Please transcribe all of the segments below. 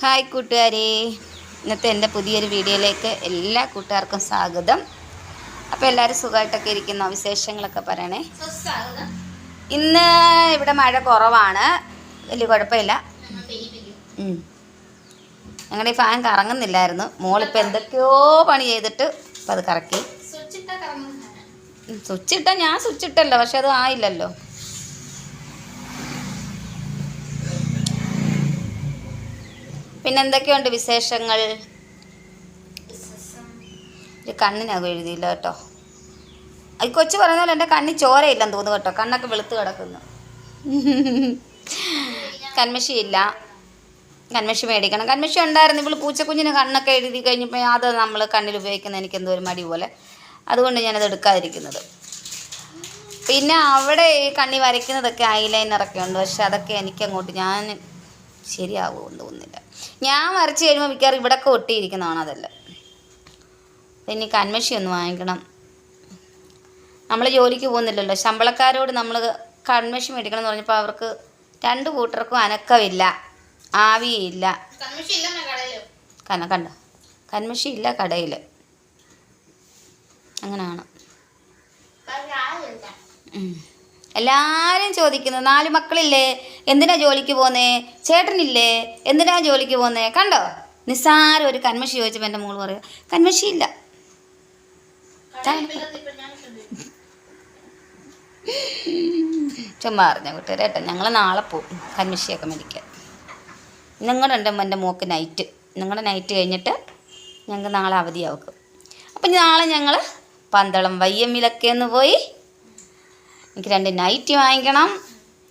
Hi കൂട്ടുകാരെ. ഇന്നത്തെ എന്റെ പുതിയൊരു വീഡിയോയിലേക്ക് എല്ലാ കൂട്ടുകാർക്കും സ്വാഗതം. അപ്പോൾ എല്ലാവരും സുഖമായിട്ടൊക്കെ ഇരിക്കുന്ന? വിശേഷങ്ങളൊക്കെ പറയണേ. ഇന്ന് ഇവിടെ മഴ കുറവാണ്. വലിയ കുഴപ്പമില്ല. ഞങ്ങളുടെ ഈ ഫാൻ കറങ്ങുന്നില്ലായിരുന്നു. മോളിപ്പോൾ എന്തൊക്കെയോ പണി ചെയ്തിട്ട് ഇപ്പം അത് കറക്കി. സ്വിച്ച് ഇട്ടാൽ ഞാൻ സ്വിച്ചിട്ടല്ലോ പക്ഷെ അത് ആയില്ലല്ലോ. പിന്നെ എന്തൊക്കെയുണ്ട് വിശേഷങ്ങൾ? ഒരു കണ്ണിനകം എഴുതിയില്ല കേട്ടോ. ഈ കൊച്ചു പറയുന്ന പോലെ എന്റെ കണ്ണിൽ ചോരയില്ലെന്ന് തോന്നുന്നു കേട്ടോ. കണ്ണൊക്കെ വെളുത്ത് കിടക്കുന്നു. കന്മഷി ഇല്ല. കന്മഷി മേടിക്കണം. കന്മഷി ഉണ്ടായിരുന്നു. ഇവൾ പൂച്ചക്കുഞ്ഞിന് കണ്ണൊക്കെ എഴുതി കഴിഞ്ഞപ്പോൾ അത് നമ്മൾ കണ്ണിൽ ഉപയോഗിക്കുന്ന എനിക്ക് എന്തോ ഒരു മടി പോലെ. അതുകൊണ്ട് ഞാനത് എടുക്കാതിരിക്കുന്നത്. പിന്നെ അവിടെ ഈ കണ്ണി വരയ്ക്കുന്നതൊക്കെ ഐ ലൈനറൊക്കെ ഉണ്ട്. പക്ഷെ അതൊക്കെ എനിക്ക് അങ്ങോട്ട് ഞാൻ ശരിയാവുമെന്ന് തോന്നുന്നില്ല. ഞാൻ വരച്ച് കഴിയുമ്പോൾ മിക്കവാറും ഇവിടെയൊക്കെ ഒട്ടിയിരിക്കുന്നതാണ് അതെല്ലാം. ഇനി കൺമഷി ഒന്ന് വാങ്ങിക്കണം. നമ്മൾ ജോലിക്ക് പോകുന്നില്ലല്ലോ. ശമ്പളക്കാരോട് നമ്മൾ കൺമഷി മേടിക്കണം എന്ന് പറഞ്ഞപ്പോൾ അവർക്ക് രണ്ട് കൂട്ടർക്കും അനക്കമില്ല. ആവിയില്ല. കന കണ്ട? കൺമഷി ഇല്ല കടയിൽ അങ്ങനെയാണ്. എല്ലാവരും ചോദിക്കുന്നത് നാല് മക്കളില്ലേ? എന്തിനാ ജോലിക്ക് പോന്നേ? ചേട്ടനില്ലേ? എന്തിനാ ജോലിക്ക് പോന്നേ? കണ്ടോ? നിസ്സാരം ഒരു കന്മഷി ചോദിച്ചപ്പോൾ എന്റെ മോൾ പറയുക കന്മഷി ഇല്ല. ചുമ്മാ അറിഞ്ഞ കൂട്ടുകാരെ കേട്ടോ. ഞങ്ങൾ നാളെ പോകും കന്മഷിയൊക്കെ മേടിക്കാൻ. നിങ്ങളുടെ എന്റെ എന്റെ മോക്ക് നൈറ്റ് നിങ്ങളുടെ നൈറ്റ് കഴിഞ്ഞിട്ട് ഞങ്ങൾക്ക് നാളെ അവധിയാവും. അപ്പം നാളെ ഞങ്ങൾ പന്തളം വയ്യമ്മിലൊക്കെ ഒന്ന് പോയി എനിക്ക് രണ്ട് നൈറ്റ് വാങ്ങിക്കണം.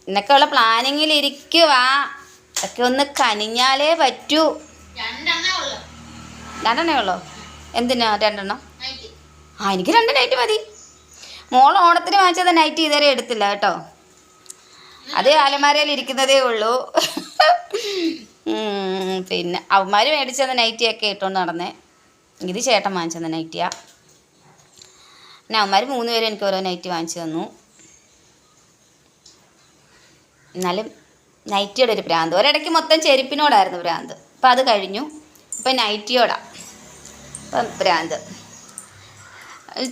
എന്നൊക്കെയുള്ള പ്ലാനിങ്ങിൽ ഇരിക്കുക ഒക്കെ ഒന്ന് കനിഞ്ഞാലേ പറ്റൂ. രണ്ടെണ്ണേ ഉള്ളോ. എന്തിനാ രണ്ടെണ്ണം? ആ എനിക്ക് രണ്ട് നൈറ്റ് മതി. മോൾ ഓണത്തിന് വാങ്ങിച്ചത് നൈറ്റ് ഇതുവരെ എടുത്തില്ല കേട്ടോ. അത് അലമാരയിൽ ഇരിക്കുന്നതേ ഉള്ളൂ. പിന്നെ അവന്മാർ മേടിച്ചത് നൈറ്റിയൊക്കെ ഇട്ടുകൊണ്ട് നടന്നേ. ഇത് ചേട്ടൻ വാങ്ങിച്ചത് നൈറ്റിയാ പിന്നെ അവന്മാർ മൂന്ന് പേരും എനിക്ക് ഓരോ നൈറ്റ് വാങ്ങിച്ചു തന്നു. എന്നാലും നൈറ്റിയുടെ ഒരു ഭ്രാന്ത്. ഒരിടയ്ക്ക് മൊത്തം ചെരുപ്പിനോടായിരുന്നു ഭ്രാന്ത്. അപ്പം അത് കഴിഞ്ഞു. ഇപ്പം നൈറ്റിയോടാ ഇപ്പം ഭ്രാന്ത്.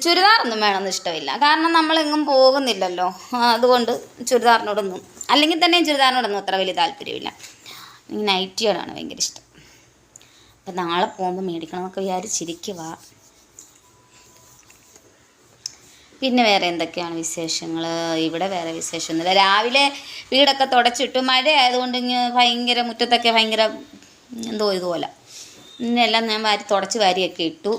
ചുരിദാറൊന്നും വേണമെന്ന് ഇഷ്ടമില്ല. കാരണം നമ്മളെങ്ങും പോകുന്നില്ലല്ലോ. അതുകൊണ്ട് ചുരിദാറിനോടൊന്നും അല്ലെങ്കിൽ തന്നെ ചുരിദാറിനോടൊന്നും അത്ര വലിയ താല്പര്യമില്ല. നൈറ്റിയോടാണ് ഭയങ്കര ഇഷ്ടം. അപ്പം നാളെ പോകുമ്പോൾ മേടിക്കണമെന്നൊക്കെ വിചാരിച്ചിരിക്കുക പിന്നെ വേറെ എന്തൊക്കെയാണ് വിശേഷങ്ങൾ ഇവിടെ വേറെ വിശേഷമൊന്നുമില്ല. രാവിലെ വീടൊക്കെ തുടച്ചിട്ട് മഴ ആയതുകൊണ്ട് ഇങ്ങനെ ഭയങ്കര മുറ്റത്തൊക്കെ ഭയങ്കര എന്തോ ഇതുപോലെ. ഇന്നെല്ലാം ഞാൻ വാരി തുടച്ച് വാരിയൊക്കെ ഇട്ടു.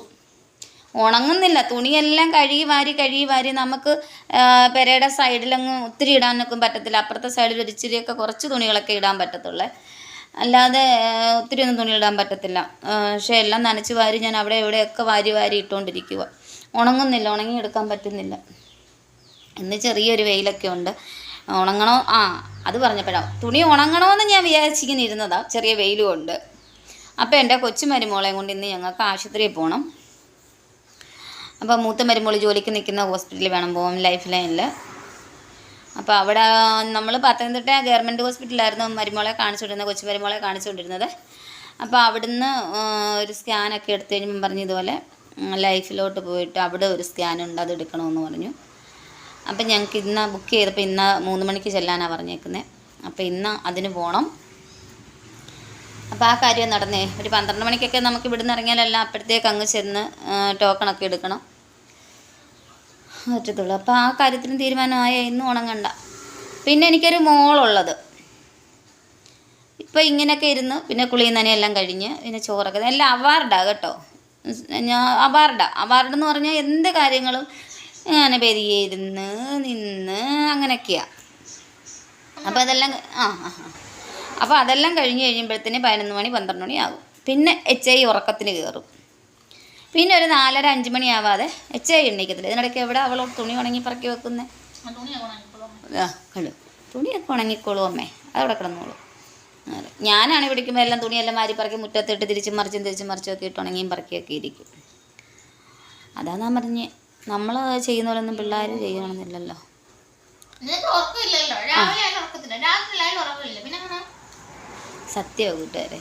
ഉണങ്ങുന്നില്ല. തുണിയെല്ലാം കഴുകി വാരി കഴുകി വാരി നമുക്ക് പെരയുടെ സൈഡിലങ്ങ് ഒത്തിരി ഇടാനൊക്കെ പറ്റത്തില്ല. അപ്പുറത്തെ സൈഡിൽ ഒരു ഇച്ചിരിയൊക്കെ കുറച്ച് തുണികളൊക്കെ ഇടാൻ പറ്റത്തുള്ളേ. അല്ലാതെ ഒത്തിരി ഒന്നും തുണി ഇടാൻ പറ്റത്തില്ല പക്ഷേ എല്ലാം നനച്ച് വാരി ഞാൻ അവിടെ ഇവിടെയൊക്കെ വാരി വാരി ഇട്ടുകൊണ്ടിരിക്കുക ഉണങ്ങുന്നില്ല ഉണങ്ങിയെടുക്കാൻ പറ്റുന്നില്ല. ഇന്ന് ചെറിയൊരു വെയിലൊക്കെ ഉണ്ട്. ഉണങ്ങണോ? ആ അത് പറഞ്ഞപ്പോഴാണ് തുണി ഉണങ്ങണമെന്ന് ഞാൻ വിചാരിച്ചിങ്ങനിരുന്നതാ ചെറിയ വെയിലും ഉണ്ട്. അപ്പോൾ എന്റെ കൊച്ചു മരുമോളെയും കൊണ്ട് ഇന്ന് ഞങ്ങൾക്ക് ആശുപത്രിയിൽ പോകണം അപ്പോൾ മൂത്ത മരുമോൾ ജോലിക്ക് നിൽക്കുന്ന ഹോസ്പിറ്റലിൽ വേണം പോകാം ലൈഫ് ലൈനിൽ. അപ്പോൾ അവിടെ നമ്മൾ പത്തനംതിട്ട ഗവൺമെന്റ് ഹോസ്പിറ്റലായിരുന്നു മരുമോളെ കാണിച്ചുകൊണ്ടിരുന്നത് കൊച്ചു മരുമോളെ കാണിച്ചുകൊണ്ടിരുന്നത്. അപ്പോൾ അവിടുന്ന് ഒരു സ്കാനൊക്കെ എടുത്തു കഴിഞ്ഞപ്പോൾ പറഞ്ഞു ഇതുപോലെ ഉം, ലൈഫിലോട്ട് പോയിട്ട് അവിടെ ഒരു സ്കാൻ ഉണ്ട് അത് എടുക്കണമെന്ന് പറഞ്ഞു. അപ്പം ഞങ്ങൾക്ക് ഇന്ന് ബുക്ക് ചെയ്തപ്പോൾ ഇന്ന് മൂന്ന് മണിക്ക് ചെല്ലാനാണ് പറഞ്ഞേക്കുന്നത് അപ്പോൾ ഇന്ന് അതിന് പോകണം അപ്പോൾ ആ കാര്യം നടന്നേ. ഒരു പന്ത്രണ്ട് മണിക്കൊക്കെ നമുക്ക് ഇവിടുന്ന് ഇറങ്ങിയാലല്ല അപ്പോഴത്തേക്ക് അങ്ങ് ചെന്ന് ടോക്കണൊക്കെ എടുക്കണം. പറ്റത്തുള്ളൂ. അപ്പോൾ ആ കാര്യത്തിനും തീരുമാനമായ. ഇന്ന് ഉണങ്ങണ്ട. പിന്നെ എനിക്കൊരു മോളുള്ളത്. ഇപ്പോൾ ഇങ്ങനെയൊക്കെ ഇരുന്ന് പിന്നെ കുളിയും നനയെല്ലാം കഴിഞ്ഞ് പിന്നെ ചോറൊക്കെ എല്ലാം അവാർഡാണ് കേട്ടോ. ഞാൻ അവാർഡാ. അവാർഡ് എന്ന് പറഞ്ഞാൽ എന്ത് കാര്യങ്ങളും അങ്ങനെ പെരിയിരുന്ന് നിന്ന് അങ്ങനെയൊക്കെയാണ് അപ്പോൾ അതെല്ലാം ആ ആ അപ്പോൾ അതെല്ലാം കഴിഞ്ഞ് കഴിയുമ്പോഴത്തേന് പതിനൊന്ന് മണി പന്ത്രണ്ട് മണി ആകും. പിന്നെ എച്ച് ഐ ഉറക്കത്തിന് കയറും പിന്നെ ഒരു നാലര അഞ്ച് മണി ആവാതെ എച്ച് ഐ എണ്ണിക്കത്തില്ല ഇതിനിടയ്ക്ക് എവിടെ അവൾ തുണി ഉണങ്ങി പറക്കി ആ കണ്ടു. തുണിയൊക്കെ ഉണങ്ങിക്കോളൂ അമ്മേ. അതവിടെ കിടന്നോളൂ. ഞാനാണ് പിടിക്കുമ്പോൾ എല്ലാം തുണിയെല്ലാം മാരി പറക്കി മുറ്റത്തിട്ട് തിരിച്ചും മറിച്ചും തിരിച്ചും മറിച്ചും ഒക്കെ ഇട്ട് ഉണങ്ങിയും പറക്കിയൊക്കെ ഇരിക്കും. അതാ ഞാൻ പറഞ്ഞ് നമ്മൾ ചെയ്യുന്ന പോലൊന്നും പിള്ളേർ ചെയ്യണമെന്നില്ലല്ലോ സത്യമാണ് കൂട്ടുകാരെ.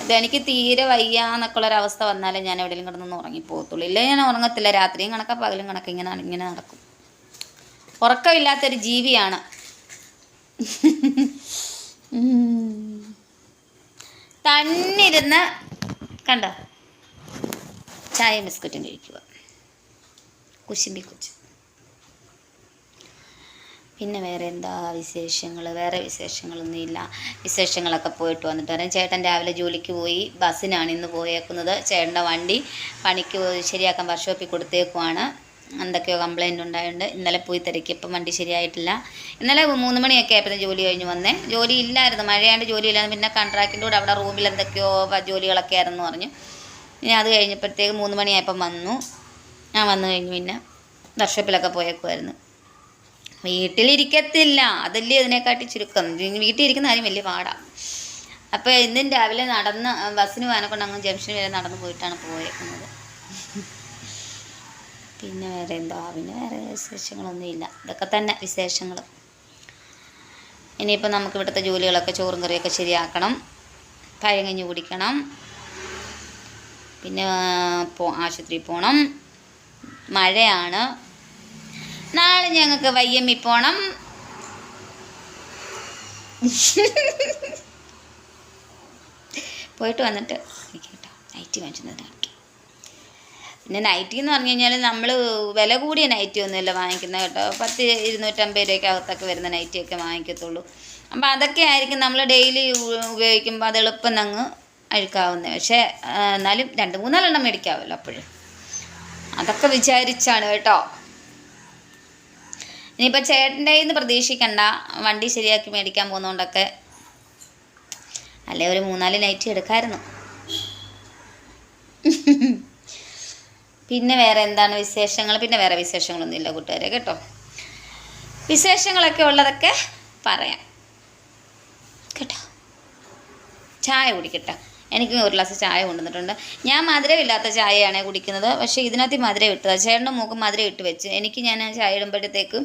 അത് എനിക്ക് തീരെ വയ്യ എന്നൊക്കെ ഉള്ളൊരവസ്ഥ വന്നാലേ ഞാൻ എവിടെയെങ്കിലും കിടന്നൊന്ന് ഉറങ്ങിപ്പോകത്തുള്ളൂ ഇല്ലേ ഞാൻ ഉറങ്ങത്തില്ല. രാത്രിയും കണക്കാ പകലും കണക്ക്. ഇങ്ങനെ ഇങ്ങനെ നടക്കും. ഉറക്കമില്ലാത്തൊരു ജീവിയാണ്. തന്നിരുന്ന് കണ്ടോ? ചായ ബിസ്ക്കറ്റും കഴിക്കുക. കുശുമ്പി കുച്ച്. പിന്നെ വേറെ എന്താ വിശേഷങ്ങൾ? വേറെ വിശേഷങ്ങളൊന്നുമില്ല. വിശേഷങ്ങളൊക്കെ പോയിട്ട് വന്നിട്ട് വരാം. ചേട്ടൻ രാവിലെ ജോലിക്ക് പോയി ബസ്സിനാണ് ഇന്ന് പോയേക്കുന്നത്. ചേട്ടന്റെ വണ്ടി പണിക്ക് ശരിയാക്കാൻ വർഷോപ്പിൽ കൊടുത്തേക്കുവാണ്. എന്തൊക്കെയോ കംപ്ലൈന്റ് ഉണ്ടായതുകൊണ്ട് ഇന്നലെ പോയി തിരക്കി ഇപ്പം വണ്ടി ശരിയായിട്ടില്ല. ഇന്നലെ മൂന്ന് മണിയൊക്കെ ആയപ്പോൾ ജോലി കഴിഞ്ഞ് വന്നേ. ജോലി ഇല്ലായിരുന്നു. മഴയാണ്ട് ജോലി ഇല്ലായിരുന്നു പിന്നെ കോൺട്രാക്റ്റിന്റെ കൂടെ അവിടെ റൂമിൽ എന്തൊക്കെയോ ജോലികളൊക്കെ ആയിരുന്നു പറഞ്ഞു. ഇനി അത് കഴിഞ്ഞപ്പോഴത്തേക്ക് മൂന്ന് മണിയായപ്പം വന്നു. ഞാൻ വന്നു കഴിഞ്ഞ് പിന്നെ വർഷപ്പിലൊക്കെ പോയേക്കുമായിരുന്നു വീട്ടിലിരിക്കത്തില്ല. അതല്ലേ ഇതിനെക്കാട്ടി ചുരുക്കം. വീട്ടിലിരിക്കുന്ന കാര്യം വലിയ പാടാണ് അപ്പോൾ ഇന്നും രാവിലെ നടന്ന് ബസ്സിന് പോകാനെ കൊണ്ട് അങ്ങ് ജംഗ്ഷൻ വരെ നടന്ന് പോയിട്ടാണ് പോയേക്കുന്നത്. പിന്നെ വേറെ എന്തോ? പിന്നെ വേറെ വിശേഷങ്ങളൊന്നുമില്ല. ഇതൊക്കെ തന്നെ വിശേഷങ്ങൾ. ഇനിയിപ്പോൾ നമുക്ക് ഇവിടുത്തെ ജോലികളൊക്കെ ചോറും കറിയൊക്കെ ശരിയാക്കണം. പഴങ്ങഞ്ഞ് കുടിക്കണം. പിന്നെ പോ ആശുപത്രിയിൽ പോകണം മഴയാണ്. നാളെ ഞങ്ങൾക്ക് വയ്യമ്മി പോണം. പോയിട്ട് വന്നിട്ട് കേട്ടോ. നൈറ്റി വാങ്ങിച്ചു പിന്നെ നൈറ്റി എന്ന് പറഞ്ഞു കഴിഞ്ഞാൽ നമ്മൾ വില കൂടിയ നൈറ്റി ഒന്നുമില്ല വാങ്ങിക്കുന്നത് കേട്ടോ. പത്ത് ഇരുന്നൂറ്റമ്പത് രൂപയ്ക്ക് അകത്തൊക്കെ വരുന്ന നൈറ്റിയൊക്കെ വാങ്ങിക്കത്തുള്ളൂ. അപ്പം അതൊക്കെ ആയിരിക്കും നമ്മൾ ഡെയിലി ഉപയോഗിക്കുമ്പോൾ അത് എളുപ്പം അങ്ങ് അഴുക്കാവുന്നത് പക്ഷേ എന്നാലും രണ്ട് മൂന്നാലെണ്ണം മേടിക്കാമല്ലോ അപ്പോഴും. അതൊക്കെ വിചാരിച്ചാണ് കേട്ടോ. ഇനിയിപ്പോൾ ചേട്ടന്റെ നിന്ന് പ്രതീക്ഷിക്കണ്ട. വണ്ടി ശരിയാക്കി മേടിക്കാൻ പോകുന്നതുകൊണ്ടൊക്കെ അല്ലെ ഒരു മൂന്നാൽ നൈറ്റി എടുക്കായിരുന്നു. പിന്നെ വേറെ എന്താണ് വിശേഷങ്ങൾ? പിന്നെ വേറെ വിശേഷങ്ങളൊന്നുമില്ല കൂട്ടുകാരെ കേട്ടോ. വിശേഷങ്ങളൊക്കെ ഉള്ളതൊക്കെ പറയാം. കേട്ടോ? ചായ കുടിക്കട്ടെ. എനിക്ക് ഒരു ഗ്ലാസ് ചായ കൊണ്ടുവന്നിട്ടുണ്ട്. ഞാൻ മധുരമില്ലാത്ത ചായയാണ് കുടിക്കുന്നത്. പക്ഷേ ഇതിനകത്ത് മധുരം ഇട്ടത്. ചേട്ടന്റെ മൂക്ക് മധുരം ഇട്ട് വെച്ച് എനിക്ക് ഞാൻ ചായ ഇടുമ്പോഴത്തേക്ക്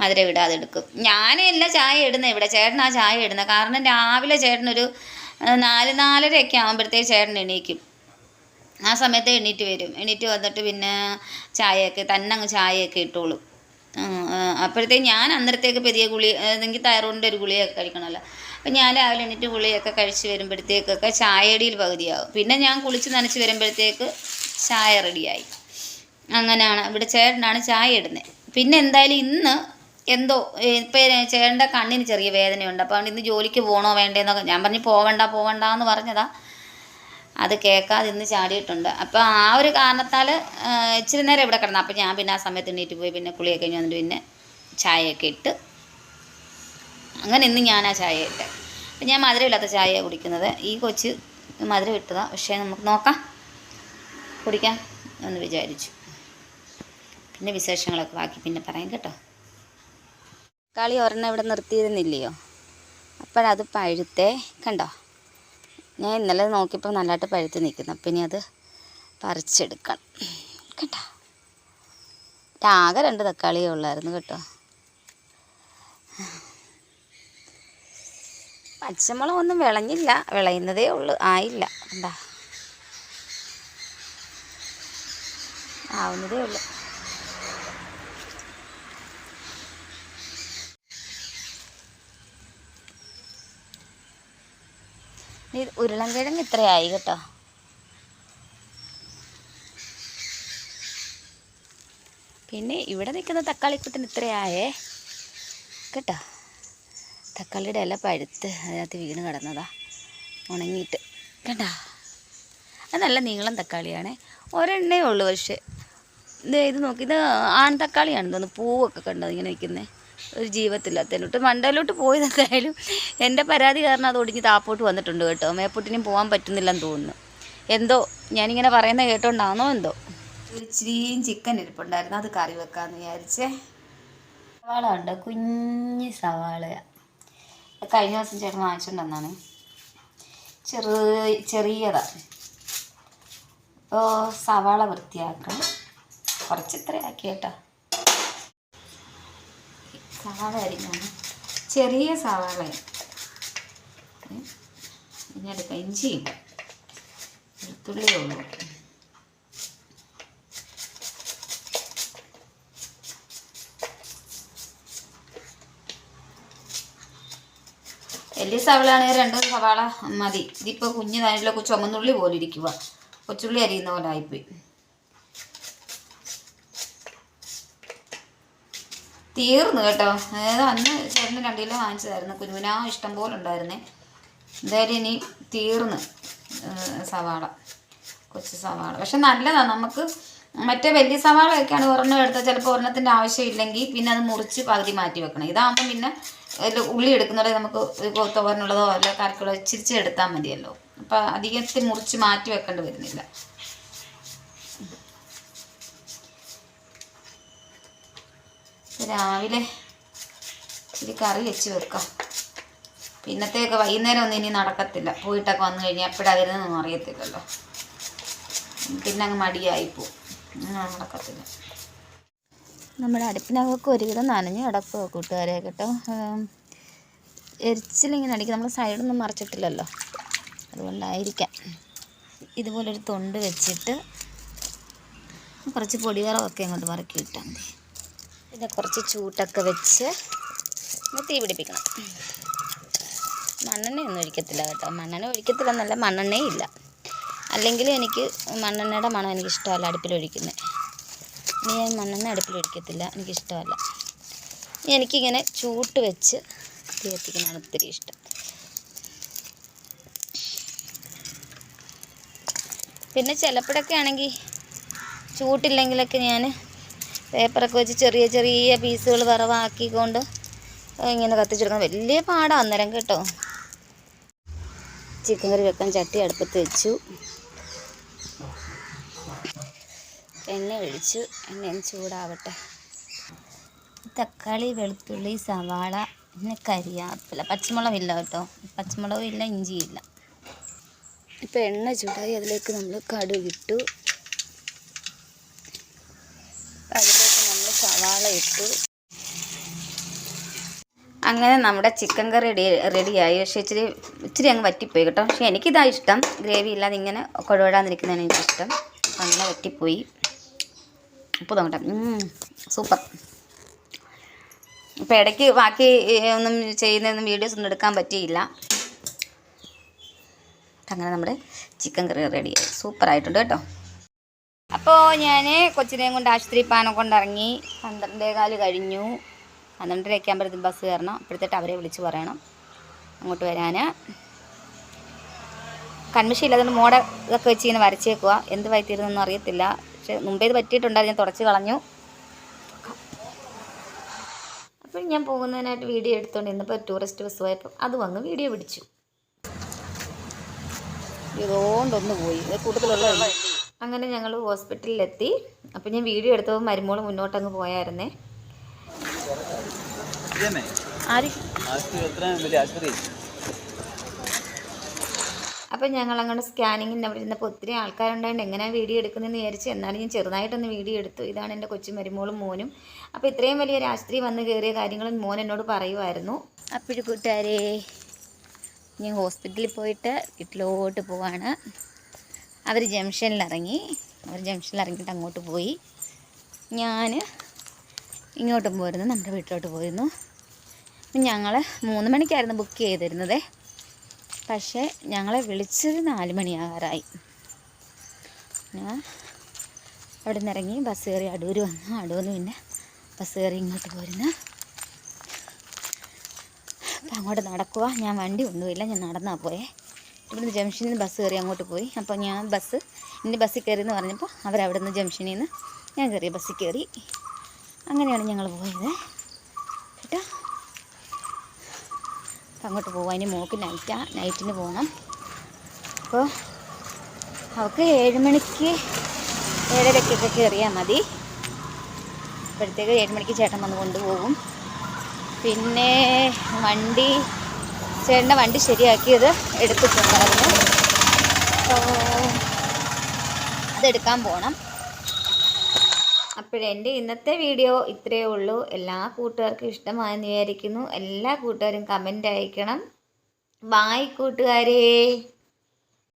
മധുരം ഇടാതെ എടുക്കും ഞാനല്ല ചായ ഇടുന്നത് ഇവിടെ. ചേട്ടൻ ആ ചായ ഇടുന്നത്. കാരണം രാവിലെ ചേട്ടനൊരു നാല് നാലരയൊക്കെ ആകുമ്പോഴത്തേക്ക് ചേട്ടൻ എണീക്കും. ആ സമയത്ത് എണീറ്റ് വരും. എണീറ്റ് വന്നിട്ട് പിന്നെ ചായയൊക്കെ തന്നെ അങ്ങ് ചായയൊക്കെ ഇട്ടോളും. അപ്പോഴത്തേക്ക് ഞാൻ അന്നേരത്തേക്ക് പെരിയ ഗുളി അല്ലെങ്കിൽ തൈറോയിഡിന്റെ ഒരു ഗുളിയൊക്കെ കഴിക്കണമല്ലോ. അപ്പം ഞാൻ രാവിലെ എണീറ്റ് ഗുളിയൊക്കെ കഴിച്ച് വരുമ്പോഴത്തേക്കൊക്കെ ചായയടിയിൽ പകുതിയാവും. പിന്നെ ഞാൻ കുളിച്ച് നനച്ച് വരുമ്പോഴത്തേക്ക് ചായ റെഡിയായി. അങ്ങനെയാണ് ഇവിടെ ചേട്ടനാണ് ചായ ഇടുന്നത് പിന്നെ എന്തായാലും ഇന്ന് എന്തോ ഇപ്പം ചേട്ടന്റെ കണ്ണിന് ചെറിയ വേദനയുണ്ട്. അപ്പോൾ ഇന്ന് ജോലിക്ക് പോകണോ വേണ്ടേന്നൊക്കെ ഞാൻ പറഞ്ഞു പോവണ്ട പോവണ്ട എന്ന് പറഞ്ഞതാ. അത് കേൾക്കാതെ ഇന്ന് ചാടിയിട്ടുണ്ട്. അപ്പോൾ ആ ഒരു കാരണത്താൽ ഇച്ചിരി നേരം ഇവിടെ കിടന്നു. അപ്പോൾ ഞാൻ പിന്നെ ആ സമയത്ത് എണീറ്റ് പോയി പിന്നെ കുളിയൊക്കെ കഴിഞ്ഞ് വന്നിട്ട് പിന്നെ ചായയൊക്കെ ഇട്ട്. അങ്ങനെ ഇന്ന് ഞാൻ ആ ചായ ഇട്ടെ. അപ്പം ഞാൻ മധുരമില്ലാത്ത ചായയാണ് കുടിക്കുന്നത്. ഈ കൊച്ച് മധുരം ഇട്ടതാണ് പക്ഷേ നമുക്ക് നോക്കാം. കുടിക്കാം എന്ന് വിചാരിച്ചു. പിന്നെ വിശേഷങ്ങളൊക്കെ ബാക്കി പിന്നെ പറയാം കേട്ടോ. കളി ഒരെണ്ണം ഇവിടെ നിർത്തിയിരുന്നില്ലയോ? അപ്പോഴത് പഴുത്തേ. കണ്ടോ? ഞാൻ ഇന്നലെ നോക്കിയപ്പോൾ നല്ലതായിട്ട് പഴുത്ത് നിൽക്കുന്നു അപ്പം ഇനി അത് പറിച്ചെടുക്കണം. കേട്ടോ ആകെ രണ്ട് തക്കാളിയേ ഉള്ളായിരുന്നു കേട്ടോ. പച്ചമുളക് ഒന്നും വിളഞ്ഞില്ല. വിളയുന്നതേ ഉള്ളൂ. ആയില്ല. കണ്ടാ? ആവുന്നതേ ഉള്ളൂ. ഉരുളൻകിഴങ്ങ് ഇത്രയായി കേട്ടോ. പിന്നെ ഇവിടെ നിൽക്കുന്ന തക്കാളി തക്കാളിക്കുട്ടന് ഇത്രയായേ കേട്ടോ. തക്കാളിയുടെ ഇല പഴുത്ത് അതിനകത്ത് വീണ് കിടന്നതാ. ഉണങ്ങിയിട്ട്. കേട്ടോ അത് നല്ല നീളം തക്കാളിയാണ്. ഒരെണ്ണേ ഉള്ളൂ പക്ഷേ. ഇത് ഇത് നോക്കി ഇത് ആൺ തക്കാളിയാണ് തോന്നുന്നു. പൂവൊക്കെ കണ്ടത് ഇങ്ങനെ നിൽക്കുന്നത് ഒരു ജീവത്തില്ലാത്തതിലോട്ട്. മണ്ടയിലോട്ട് പോയത് എന്തായാലും എന്റെ പരാതി കാരണം അത് ഒടിഞ്ഞ് താപ്പോട്ട് വന്നിട്ടുണ്ട് കേട്ടോ. മേപ്പൊട്ടിനും പോകാൻ പറ്റുന്നില്ലെന്ന് തോന്നുന്നു. എന്തോ ഞാനിങ്ങനെ പറയുന്ന കേട്ടോണ്ടാണോ എന്തോ? ഒരു ഇച്ചിരിയും ചിക്കൻ ഇരിപ്പുണ്ടായിരുന്നു. അത് കറി വെക്കാമെന്ന് വിചാരിച്ചേ. സവാള ഉണ്ട്. കുഞ്ഞ് സവാള. കഴിഞ്ഞ ദിവസം ചേട്ടൻ വാങ്ങിച്ചുകൊണ്ടെന്നാണ് ചെറു ചെറിയതാണ് അപ്പോൾ സവാള വൃത്തിയാക്കണം. കുറച്ച് ഇത്ര ആക്കി കേട്ടോ. സവാള അരിഞ്ഞാണ്. ചെറിയ സവാള ഇനി എടുക്കാം ഇഞ്ചിയും വെളുത്തുള്ളിയേ ഉള്ളൂ. വലിയ സവാളയാണെങ്കിൽ രണ്ട് സവാള മതി. ഇതിപ്പോൾ കുഞ്ഞിതായിട്ടുള്ള ചുമന്നുള്ളി പോലെ ഇരിക്കുക കൊച്ചുള്ളി അരിയുന്ന പോലെ ആയിപ്പോയി. തീർന്നു കേട്ടോ. അതായത് അന്ന് ചേട്ടന് രണ്ട് കിലോ വാങ്ങിച്ചതായിരുന്നു. കുഞ്ഞുനാ ഇഷ്ടം പോലെ ഉണ്ടായിരുന്നേ. എന്തായാലും ഇനി തീർന്ന് സവാള കൊച്ചു സവാള. പക്ഷെ നല്ലതാണ് നമുക്ക് മറ്റേ വലിയ സവാളയൊക്കെയാണ് ഒരെണ്ണം എടുത്താൽ ചിലപ്പോൾ ഒരെണ്ണത്തിന്റെ ആവശ്യമില്ലെങ്കിൽ പിന്നെ അത് മുറിച്ച് പകുതി മാറ്റി വെക്കണം. ഇതാകുമ്പോൾ പിന്നെ അതിൽ ഉള്ളി എടുക്കുന്നത് നമുക്ക് തോരനുള്ളതോ അല്ല കറിക്കുള്ളതോ ചിരിച്ച് എടുത്താൽ മതിയല്ലോ. അപ്പോൾ അധികത്തിൽ മുറിച്ച് മാറ്റി വെക്കേണ്ടി വരുന്നില്ല. രാവിലെ ഇച്ചിരി കറി വെച്ച് വെക്കാം. പിന്നത്തേക്ക് വൈകുന്നേരം ഒന്നും ഇനി നടക്കത്തില്ല. പോയിട്ടൊക്കെ വന്നു കഴിഞ്ഞാൽ എപ്പോഴാ വരുന്നതെന്നൊന്നും അറിയത്തില്ലല്ലോ. പിന്നെ അങ്ങ് മടിയായിപ്പോവും അങ്ങനെ നടക്കത്തില്ല. നമ്മുടെ അടുപ്പിനകമൊക്കെ ഒരുവിധം നനഞ്ഞ് കിടക്കുക കൂട്ടുകാരെ കേട്ടോ. എരിച്ചിലിങ്ങനെ അടിക്കും. നമ്മൾ സൈഡൊന്നും മറിച്ചിട്ടില്ലല്ലോ. അതുകൊണ്ടായിരിക്കാം. ഇതുപോലൊരു തൊണ്ട് വെച്ചിട്ട് കുറച്ച് പൊടിവറവൊക്കെ അങ്ങോട്ട് മറക്കി ഇട്ടാൽ മതി. പിന്നെ കുറച്ച് ചൂട്ടൊക്കെ വെച്ച് തീ പിടിപ്പിക്കണം. മണ്ണെണ്ണയൊന്നും ഒഴിക്കത്തില്ല കേട്ടോ. മണ്ണെണ്ണ ഒഴിക്കത്തില്ല എന്നല്ല മണ്ണെണ്ണേ ഇല്ല. അല്ലെങ്കിൽ എനിക്ക് മണ്ണെണ്ണയുടെ മണം എനിക്ക് ഇഷ്ടമല്ല അടുപ്പിലൊഴിക്കുന്നത് ഇനി ഞാൻ മണ്ണെണ്ണ അടുപ്പിലൊഴിക്കത്തില്ല എനിക്കിഷ്ടമല്ല. എനിക്കിങ്ങനെ ചൂട്ട് വെച്ച് തീ കത്തിക്കുന്നതാണ് ഒത്തിരി ഇഷ്ടം. പിന്നെ ചിലപ്പോഴൊക്കെ ആണെങ്കിൽ ചൂട്ടില്ലെങ്കിലൊക്കെ ഞാൻ പേപ്പറൊക്കെ വെച്ച് ചെറിയ ചെറിയ പീസുകൾ വറവാക്കിക്കൊണ്ട് ഇങ്ങനെ കത്തിച്ചെടുക്കണം. വലിയ പാടാണ് അന്നേരം കേട്ടോ. ചിക്കൻ കറി വെക്കാൻ ചട്ടി അടുപ്പത്ത് വെച്ചു. എണ്ണ ഒഴിച്ചു. എണ്ണ ചൂടാവട്ടെ. തക്കാളി വെളുത്തുള്ളി സവാള പിന്നെ കരിയാപ്പില. പച്ചമുളകില്ല കേട്ടോ. പച്ചമുളകും ഇല്ല ഇഞ്ചിയില്ല ഇപ്പം എണ്ണ ചൂടായി അതിലേക്ക് നമ്മൾ കടുകിട്ടു അതിലേക്ക് നമ്മൾ സവാള ഇട്ടു അങ്ങനെ നമ്മുടെ ചിക്കൻ കറി റെഡി റെഡിയായി. പക്ഷേ ഇച്ചിരി ഇച്ചിരി അങ്ങ് വറ്റിപ്പോയി കേട്ടോ. പക്ഷേ എനിക്കിതാ ഇഷ്ടം. ഗ്രേവി ഇല്ലാതെ ഇങ്ങനെ കുഴവിടാതിരിക്കുന്നതാണ് എനിക്കിഷ്ടം. അപ്പം അങ്ങനെ വറ്റിപ്പോയി. ഉപ്പ് തോന്നട്ടെ സൂപ്പർ. ഇപ്പം ഇടയ്ക്ക് ബാക്കി ഒന്നും ചെയ്യുന്നതൊന്നും വീഡിയോസ് ഒന്നും എടുക്കാൻ പറ്റിയില്ല. അങ്ങനെ നമ്മുടെ ചിക്കൻ കറി റെഡിയായി. സൂപ്പറായിട്ടുണ്ട് കേട്ടോ. അപ്പോൾ ഞാൻ കൊച്ചിനെയും കൊണ്ട് ആശുപത്രി പാനം കൊണ്ടിറങ്ങി പന്ത്രണ്ടേ കാൽ കഴിഞ്ഞു. പന്ത്രണ്ടരയൊക്കെ ആകുമ്പോഴത്തേക്കും ബസ് കയറണം. അപ്പോഴത്തേട്ട് അവരെ വിളിച്ച് പറയണം. അങ്ങോട്ട് വരാൻ കൺമിഷൻ ഇല്ലാതുകൊണ്ട് മോടെ ഇതൊക്കെ വെച്ച് ഇങ്ങനെ വരച്ചേക്കുക എന്ത് എന്ന് അറിയത്തില്ല. പക്ഷെ മുമ്പേ ഇത് പറ്റിയിട്ടുണ്ടായിരുന്നു ഞാൻ തുടച്ച് കളഞ്ഞു. അപ്പോൾ ഞാൻ പോകുന്നതിനായിട്ട് വീഡിയോ എടുത്തുകൊണ്ട് ഇന്നിപ്പോൾ ടൂറിസ്റ്റ് ബസ് പോയപ്പോൾ അത് വന്ന് വീഡിയോ പിടിച്ചു. ഇതുകൊണ്ടൊന്ന് പോയി. കൂട്ടത്തിലുള്ള അങ്ങനെ ഞങ്ങൾ ഹോസ്പിറ്റലിലെത്തി. അപ്പം ഞാൻ വീഡിയോ എടുത്തപ്പോൾ മരുമോൾ മുന്നോട്ടങ്ങ് പോയായിരുന്നേ. വലിയ അപ്പം ഞങ്ങൾ അങ്ങോട്ട് സ്കാനിങ്ങിന് അവിടെ ഇരുന്നപ്പോൾ ഒത്തിരി ആൾക്കാരുണ്ടായിട്ട് എങ്ങനെയാണ് വീഡിയോ എടുക്കുന്നതെന്ന് വിചാരിച്ച് എന്നാലും ഞാൻ ചെറുതായിട്ടൊന്ന് വീഡിയോ എടുത്തു. ഇതാണ് എന്റെ കൊച്ചു മരുമോളും മോനും. അപ്പോൾ ഇത്രയും വലിയൊരു ആശുപത്രി വന്ന് കയറിയ കാര്യങ്ങളും മോൻ എന്നോട് പറയുമായിരുന്നു അപ്പോഴും കൂട്ടുകാരെ ഞാൻ ഹോസ്പിറ്റലിൽ പോയിട്ട് വീട്ടിലോട്ട് പോവാണ്. അവർ ജംഗ്ഷനിൽ ഇറങ്ങി അവർ ജംഗ്ഷനിൽ ഇറങ്ങിയിട്ട് അങ്ങോട്ട് പോയി. ഞാൻ ഇങ്ങോട്ടും പോയിരുന്നു നമ്മുടെ വീട്ടിലോട്ട് പോയിരുന്നു ഞങ്ങൾ മൂന്ന് മണിക്കായിരുന്നു ബുക്ക് ചെയ്തിരുന്നത്. പക്ഷേ ഞങ്ങളെ വിളിച്ചത് നാല് മണിയാകാറായി. ഞാൻ അവിടെ നിന്ന് ഇറങ്ങി ബസ് കയറി അടൂർ വന്നു. അടൂർ നിന്ന് പിന്നെ ബസ് കയറി ഇങ്ങോട്ട് പോരുന്നു. അപ്പം അങ്ങോട്ട് നടക്കുക ഞാൻ വണ്ടി ഒന്നുമില്ല ഞാൻ നടന്നാ പോയേ. ഇവിടുന്ന് ജംഗ്ഷനിൽ നിന്ന് ബസ് കയറി അങ്ങോട്ട് പോയി. അപ്പോൾ ഞാൻ ബസ് ഇനി ബസ്സിൽ കയറി എന്ന് പറഞ്ഞപ്പോൾ അവരവിടെ നിന്ന് ജംഗ്ഷനിൽ നിന്ന് ഞാൻ കയറി ബസ്സിൽ കയറി. അങ്ങനെയാണ് ഞങ്ങൾ പോയത്. കേട്ടോ? അപ്പം അങ്ങോട്ട് പോകാം ഇനി മോക്ക് നൈറ്റാണ് നൈറ്റിന് പോകണം അപ്പോൾ അവൾക്ക് ഏഴ് മണിക്ക് ഏഴരക്കൊക്കെ കയറിയാൽ മതി. അപ്പോഴത്തേക്ക് ഏഴ് മണിക്ക് ചേട്ടൻ വന്ന് കൊണ്ടുപോകും. പിന്നെ വണ്ടി ചേട്ടന്റെ വണ്ടി ശരിയാക്കിയത് എടുത്തിട്ടുണ്ടായിരുന്നു. അതെടുക്കാൻ പോകണം അപ്പോഴെന്റെ ഇന്നത്തെ വീഡിയോ ഇത്രയേ ഉള്ളൂ. എല്ലാ കൂട്ടുകാർക്കും ഇഷ്ടമായെന്ന് വിചാരിക്കുന്നു. എല്ലാ കൂട്ടുകാരും കമന്റ് അയക്കണം. ബായ് കൂട്ടുകാരേ.